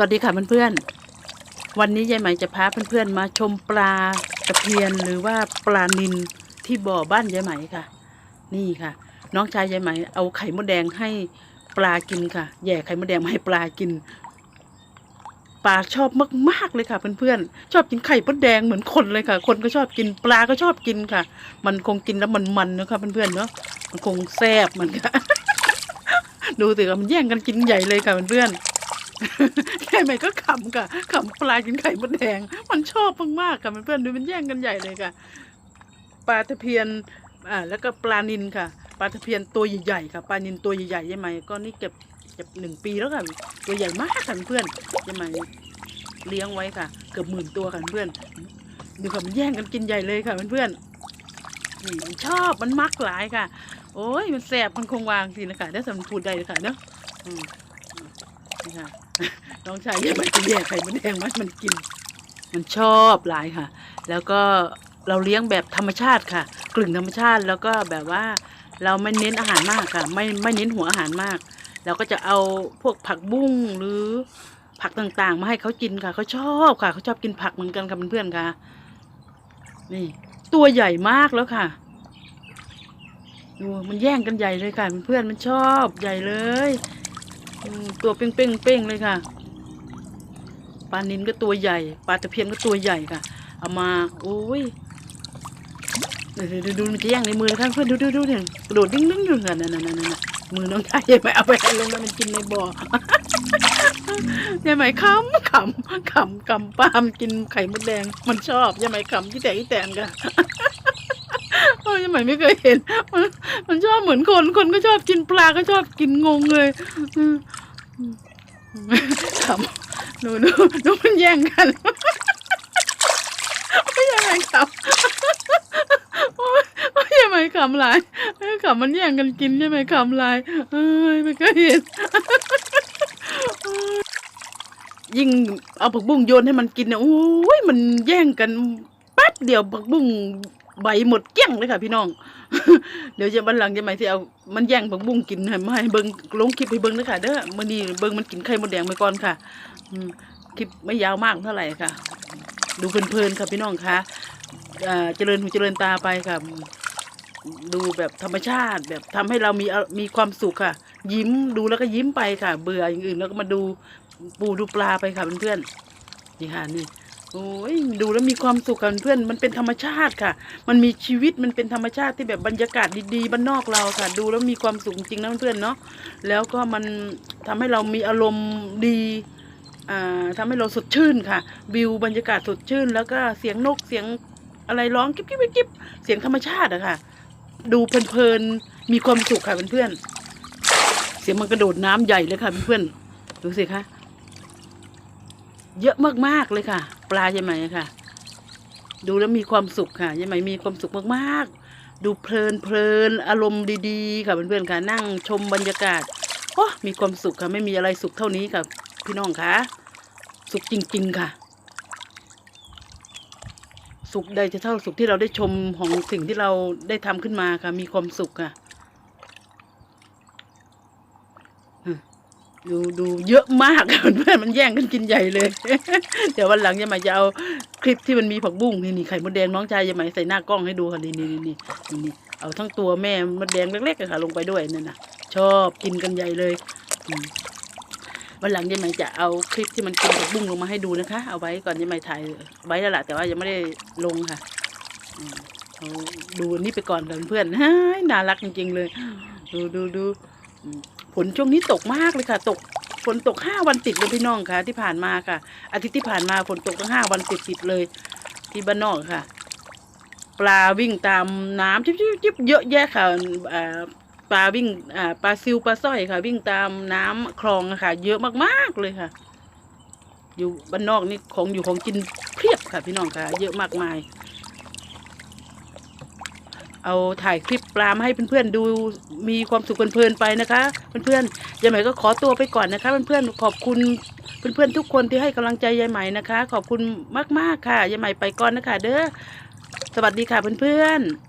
วัสดีค่ะเพื่อนๆ วันนี้ยายไหมจะพาเพื่อนๆมาชมปลาตะเพียนหรือว่าปลานิลที่บ่อบ้านยายไหมค่ะ นี่ค่ะ น้องชายยายไหมเอาไข่มดแดงให้ปลากินค่ะ แย่ไข่มดแดงมาให้ปลากิน ปลาชอบมากๆเลยค่ะเพื่อนๆ ชอบกินไข่มดแดงเหมือนคนเลยค่ะ คนก็ชอบกินปลาก็ชอบกินค่ะ มันคงกินแล้วมันมันๆนะคะเพื่อนๆเนาะ มันคงแซ่บมันค่ะ ดูสิค่ะมันแย่งกันกินใหญ่เลยค่ะเพื่อนๆ แค่ไหนก็ขำค่ะขำปลากินไข่มดแดง มันชอบมากๆค่ะเพื่อนๆดูมันแย่งกันใหญ่เลยค่ะ ปลาตะเพียนอ่าแล้วก็ปลานินค่ะ ปลาตะเพียนตัวใหญ่ๆค่ะ ปลานินตัวใหญ่ๆใช่ไหมก็นี่เก็บเก็บหนึ่งปีแล้วค่ะ ตัวใหญ่มากค่ะเพื่อนใช่ไหมเลี้ยงไว้ค่ะ เกือบหมื่นตัวค่ะเพื่อนดูค่ะมันแย่งกันกินใหญ่เลยค่ะเพื่อนๆนี่มันชอบมันมักหลายค่ะ โอ้ยมันแสบมันคงวางสินะคะได้สำพูดได้เลยค่ะเนาะอืม นี่ค่ะน้องชายแยังไม่จะแยกไข่มันแดงมันมันกิน มันชอบหลายค่ะ แล้วก็เราเลี้ยงแบบธรรมชาติค่ะ กลึ่งธรรมชาติแล้วก็แบบว่าเราไม่เน้นอาหารมากค่ะ ไม่ไม่เน้นหัวอาหารมากเราก็จะเอาพวกผักบุ้งหรือผักต่างๆ มาให้เขากินค่ะเขาชอบค่ะเขาชอบกินผักเหมือนกันค่ะเพื่อนๆค่ะ นี่ ตัวใหญ่มากแล้วค่ะดูมันแย่งกันใหญ่เลยค่ะเพื่อนๆมันชอบใหญ่เลย ตัวเป้งๆเเลยค่ะ ปลานินก็ตัวใหญ่ ปลาตะเพียนก็ตัวใหญ่ค่ะ เอามา โอ้ยดูดูดูดูมันจะแย่งในมือนะคะเพื่อนดูดูดูเนี่ยกระโดดดิ้งดิ้งอยู่ค่ะนั่นนั่นนั่นนั่นมือน้องชายยายไหมเอาไปลงแล้วมันกินในบ่อยายไหมขำขำขำขำปลามกินไข่มดแดง มันชอบยายไหมขำที่แต่ที่แต่นค่ะ ยังไม่ไม่เคยเห็น มันมันชอบเหมือนคน คนก็ชอบกินปลาก็ชอบกินงงเลยอืมอืมขำดูดูดูมันแย่งกันไม่ยังไงขำโอ๊ยโอ๊ยยังไงขำลายเอ้ยขำมันแย่งกันกินยังไงขำลายเอ้ยไม่เคยเห็นยิ่งเอาผักบุ้งโยนให้มันกินเนี่ยโอ้ยมันแย่งกันแป๊บเดียวผักบุ้ง ใบหมดเกี้ยงเลยค่ะ พี่น้อง เดี๋ยวจะบันหลังจะหมายที่เอามันแย่งผักบุ้งกินให้มาให้เบิ้งลงคลิปให้เบิ้งด้วยค่ะเด้อมื่อนี้เบิ้งมันกินไข่มดแดงไปก่อนค่ะอืคลิปไม่ยาวมากเท่าไหร่ค่ะ ดูเพลินๆค่ะพี่น้องค่ะอ่าเจริญหูเจริญตาไปค่ะ ดูแบบธรรมชาติแบบทำให้เรามีอะมีความสุขค่ะ ยิ้มดูแล้วก็ยิ้มไปค่ะ เบื่ออย่างอื่นแล้วก็มาดูปูดูปลาไปค่ะเพื่อนๆนี่ค่ะนี่ โอ้ยดูแล้วมีความสุขค่ะเพื่อนมันเป็นธรรมชาติค่ะ มันมีชีวิตมันเป็นธรรมชาติที่แบบบรรยากาศดีๆบ้านนอกเราค่ะ ดูแล้วมีความสุขจริงนะเพื่อนเนาะแล้วก็มันทำให้เรามีอารมณ์ดีอ่าทำให้เราสดชื่นค่ะวิวบรรยากาศสดชื่น แล้วก็เสียงนกเสียงอะไรร้องกิ๊บกิ๊บกิ๊บกิ๊บเสียงธรรมชาติอะค่ะ ดูเพลินๆมีความสุขค่ะเพื่อนๆเสียงมันกระโดดน้ำใหญ่เลยค่ะเพื่อนๆดูสิคะ เยอะมากๆเลยค่ะ ปลาใช่ไหมค่ะ ดูแล้วมีความสุขค่ะใช่ไหมมีความสุขมากๆ ดูเพลินเพลินอารมณ์ดีๆ ค่ะเพื่อนๆค่ะนั่งชมบรรยากาศโอ้มีความสุขค่ะ ไม่มีอะไรสุขเท่านี้ค่ะ พี่น้องค่ะ สุขจริง ๆ ค่ะ สุขใดจะเท่าสุขที่เราได้ชมของสิ่งที่เราได้ทำขึ้นมาค่ะ มีความสุขค่ะอืม ดูดูเยอะมากค่ะเพื่อนมันแย่งกันกินใหญ่เลย เดี๋ยววันหลังยายไหมจะเอาคลิปที่มันมีผักบุ้งนี่นี่ไข่มดแดงน้องชายยายไหมใส่หน้ากล้องให้ดูค่ะนี่นี่นี่นี่เอาทั้งตัวแม่มดแดงเล็กๆค่ะลงไปด้วยนั่นนะชอบกินกันใหญ่เลยวันหลังยายไหมจะเอาคลิปที่มันกินผักบุ้งลงมาให้ดูนะคะ เอาไว้ก่อนยายไหมถ่ายไว้แล้วล่ะแต่ว่ายังไม่ได้ลงค่ะเดูอันนี้ไปก่อนเพื่อนๆฮ้ยน่ารักจริงๆเลย ดูดูดู ฝนช่วงนี้ตกมากเลยค่ะ ตกฝนตกห้าวันติดเลยพี่น้องค่ะ ที่ผ่านมาค่ะ อาทิตย์ที่ผ่านมาฝนตกตั้งห้าวันติดติดเลย ที่บ้านนอกค่ะ ปลาวิ่งตามน้ำจิ๊บจิ๊บจิ๊บเยอะแยะค่ะปลาวิ่งปลาซิวปลาสร้อยค่ะ วิ่งตามน้ำคลองค่ะ เยอะมากๆเลยค่ะ อยู่บ้านนอกนี่ของอยู่ของกินเพียบค่ะ พี่น้องค่ะ เยอะมากมาย เอาถ่ายคลิปปลามาให้เพื่อนๆดูมีความสุขเพลินๆไปนะคะเพื่อนๆยายใหม่ก็ขอตัวไปก่อนนะคะเพื่อนๆขอบคุณเพื่อนๆทุกคนที่ให้กำลังใจยายใหม่นะคะ ขอบคุณมากๆค่ะยายใหม่ไปก่อนนะคะ เด้อสวัสดีค่ะเพื่อนๆ